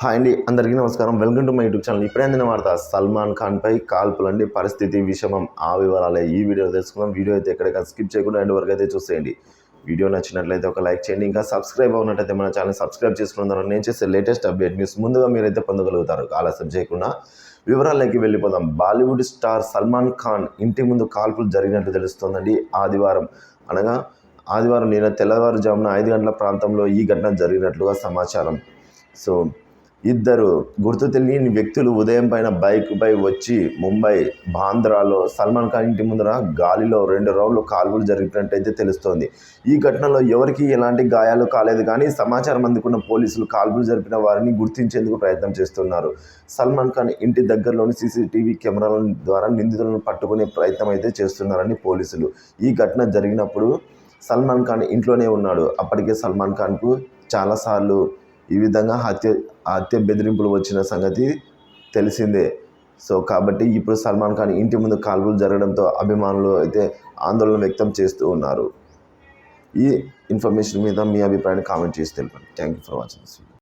Hi అండి అందరికీ నమస్కారం. Welcome to my YouTube channel. ఇప్పుడే అందిన వార్త సల్మాన్ ఖాన్ పై కాల్పులండి పరిస్థితి విషమం ఆ వివరాలే ఈ వీడియో తెలుసుకుందాం. వీడియో అయితే ఎక్కడైనా స్కిప్ చేయకుండా ఎండ్ వరకు అయితే చూసేయండి. వీడియో నచ్చినట్లయితే ఒక లైక్ చేయండి. ఇంకా సబ్స్క్రైబ్ అవునట్లయితే మన ఛానల్ సబ్స్క్రైబ్ చేసుకున్న ద్వారా నేను చేసే లేటెస్ట్ అప్డేట్ న్యూస్ ముందుగా మీరైతే పొందగలుగుతారు. ఆలస్యం చేయకుండా వివరాల్లోకి వెళ్ళిపోదాం. బాలీవుడ్ స్టార్ సల్మాన్ ఖాన్ ఇంటి ముందు కాల్పులు జరిగినట్లు తెలుస్తోందండి ఆదివారం. అనగా ఆదివారం నిన్న తెల్లవారుజామున ఐదు గంటల ప్రాంతంలో ఈ ఘటన జరిగినట్లుగా సమాచారం. సో ఇద్దరు గుర్తు తెలియని వ్యక్తులు ఉదయం పైన బైక్పై వచ్చి ముంబై బాంద్రాలో సల్మాన్ ఖాన్ ఇంటి ముందర గాలిలో రెండు రౌండ్లు కాల్పులు జరిగినట్టయితే తెలుస్తోంది. ఈ ఘటనలో ఎవరికి ఎలాంటి గాయాలు కాలేదు కానీ సమాచారం అందుకున్న పోలీసులు కాల్పులు జరిపిన వారిని గుర్తించేందుకు ప్రయత్నం చేస్తున్నారు. సల్మాన్ ఖాన్ ఇంటి దగ్గరలోని సీసీటీవీ కెమెరాల ద్వారా నిందితులను పట్టుకునే ప్రయత్నం అయితే చేస్తున్నారని పోలీసులు. ఈ ఘటన జరిగినప్పుడు సల్మాన్ ఖాన్ ఇంట్లోనే ఉన్నాడు. అప్పటికే సల్మాన్ ఖాన్కు చాలాసార్లు ఈ విధంగా హత్య హత్య బెదిరింపులు వచ్చిన సంగతి తెలిసిందే. సో కాబట్టి ఇప్పుడు సల్మాన్ ఖాన్ ఇంటి ముందు కాల్పులు జరగడంతో అభిమానులు అయితే ఆందోళన వ్యక్తం చేస్తూ ఉన్నారు. ఈ ఇన్ఫర్మేషన్ మీద మీ అభిప్రాయాన్ని కామెంట్ చేసి తెలిపండి. Thank you for watching this video.